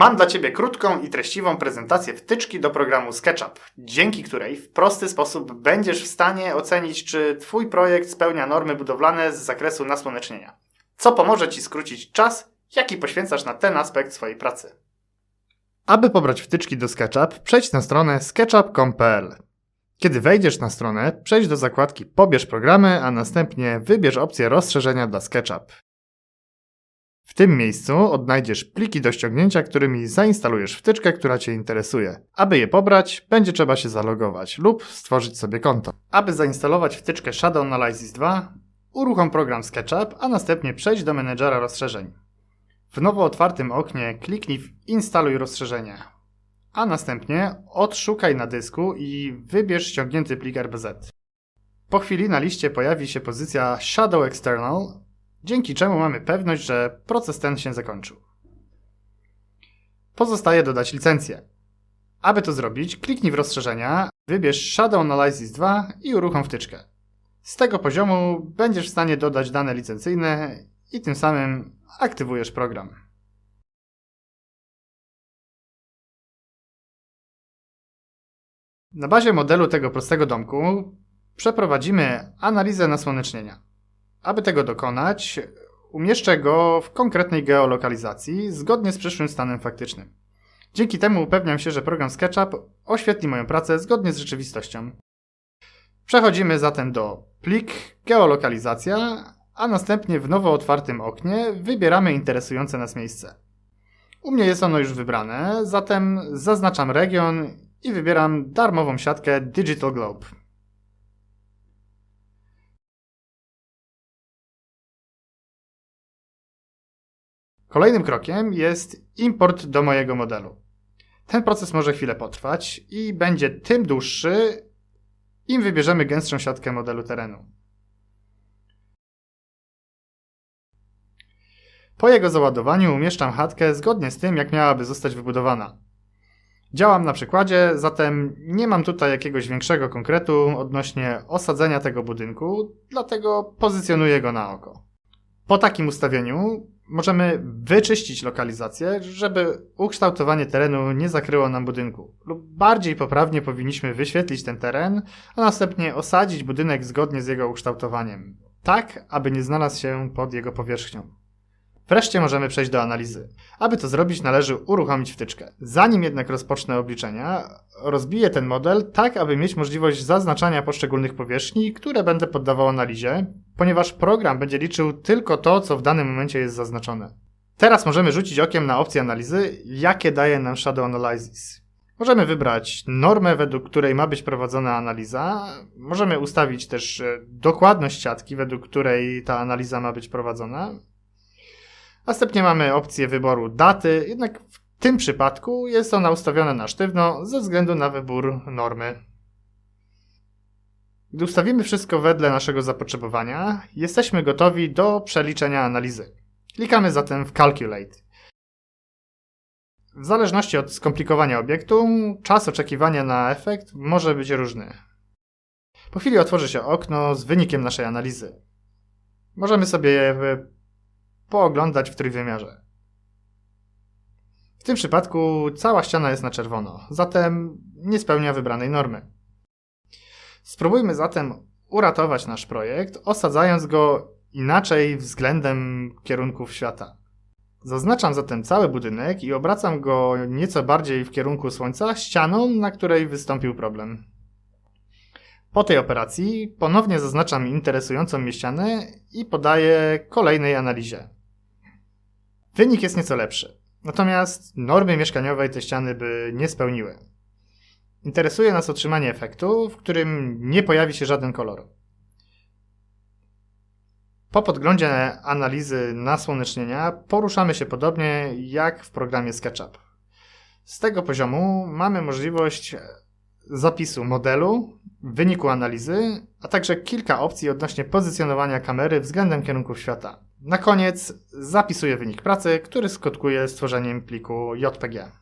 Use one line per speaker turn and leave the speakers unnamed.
Mam dla Ciebie krótką i treściwą prezentację wtyczki do programu SketchUp, dzięki której w prosty sposób będziesz w stanie ocenić, czy Twój projekt spełnia normy budowlane z zakresu nasłonecznienia, co pomoże Ci skrócić czas, jaki poświęcasz na ten aspekt swojej pracy. Aby pobrać wtyczki do SketchUp, przejdź na stronę sketchup.com.pl. Kiedy wejdziesz na stronę, przejdź do zakładki Pobierz programy, a następnie wybierz opcję rozszerzenia dla SketchUp. W tym miejscu odnajdziesz pliki do ściągnięcia, którymi zainstalujesz wtyczkę, która Cię interesuje. Aby je pobrać, będzie trzeba się zalogować lub stworzyć sobie konto. Aby zainstalować wtyczkę Shadow Analysis 2, uruchom program SketchUp, a następnie przejdź do menedżera rozszerzeń. W nowo otwartym oknie kliknij w Instaluj rozszerzenie, a następnie odszukaj na dysku i wybierz ściągnięty plik RBZ. Po chwili na liście pojawi się pozycja Shadow External, dzięki czemu mamy pewność, że proces ten się zakończył. Pozostaje dodać licencję. Aby to zrobić, kliknij w rozszerzenia, wybierz Shadow Analysis 2 i uruchom wtyczkę. Z tego poziomu będziesz w stanie dodać dane licencyjne i tym samym aktywujesz program. Na bazie modelu tego prostego domku przeprowadzimy analizę nasłonecznienia. Aby tego dokonać, umieszczę go w konkretnej geolokalizacji zgodnie z przyszłym stanem faktycznym. Dzięki temu upewniam się, że program SketchUp oświetli moją pracę zgodnie z rzeczywistością. Przechodzimy zatem do plik geolokalizacja, a następnie w nowo otwartym oknie wybieramy interesujące nas miejsce. U mnie jest ono już wybrane, zatem zaznaczam region i wybieram darmową siatkę Digital Globe. Kolejnym krokiem jest import do mojego modelu. Ten proces może chwilę potrwać i będzie tym dłuższy, im wybierzemy gęstszą siatkę modelu terenu. Po jego załadowaniu umieszczam chatkę zgodnie z tym, jak miałaby zostać wybudowana. Działam na przykładzie, zatem nie mam tutaj jakiegoś większego konkretu odnośnie osadzenia tego budynku, dlatego pozycjonuję go na oko. Po takim ustawieniu możemy wyczyścić lokalizację, żeby ukształtowanie terenu nie zakryło nam budynku. Lub bardziej poprawnie powinniśmy wyświetlić ten teren, a następnie osadzić budynek zgodnie z jego ukształtowaniem, tak aby nie znalazł się pod jego powierzchnią. Wreszcie możemy przejść do analizy. Aby to zrobić, należy uruchomić wtyczkę. Zanim jednak rozpocznę obliczenia, rozbiję ten model tak, aby mieć możliwość zaznaczania poszczególnych powierzchni, które będę poddawał analizie, ponieważ program będzie liczył tylko to, co w danym momencie jest zaznaczone. Teraz możemy rzucić okiem na opcje analizy, jakie daje nam Shadow Analysis. Możemy wybrać normę, według której ma być prowadzona analiza. Możemy ustawić też e, dokładność siatki, według której ta analiza ma być prowadzona. Następnie mamy opcję wyboru daty, jednak w tym przypadku jest ona ustawiona na sztywno ze względu na wybór normy. Gdy ustawimy wszystko wedle naszego zapotrzebowania, jesteśmy gotowi do przeliczenia analizy. Klikamy zatem w Calculate. W zależności od skomplikowania obiektu, czas oczekiwania na efekt może być różny. Po chwili otworzy się okno z wynikiem naszej analizy. Możemy sobie je pooglądać w trójwymiarze. W tym przypadku cała ściana jest na czerwono, zatem nie spełnia wybranej normy. Spróbujmy zatem uratować nasz projekt, osadzając go inaczej względem kierunków świata. Zaznaczam zatem cały budynek i obracam go nieco bardziej w kierunku słońca ścianą, na której wystąpił problem. Po tej operacji ponownie zaznaczam interesującą mnie ścianę i podaję kolejnej analizie. Wynik jest nieco lepszy, natomiast normy mieszkaniowej te ściany by nie spełniły. Interesuje nas otrzymanie efektu, w którym nie pojawi się żaden kolor. Po podglądzie analizy nasłonecznienia poruszamy się podobnie jak w programie SketchUp. Z tego poziomu mamy możliwość zapisu modelu, wyniku analizy, a także kilka opcji odnośnie pozycjonowania kamery względem kierunków świata. Na koniec zapisuję wynik pracy, który skutkuje stworzeniem pliku JPG.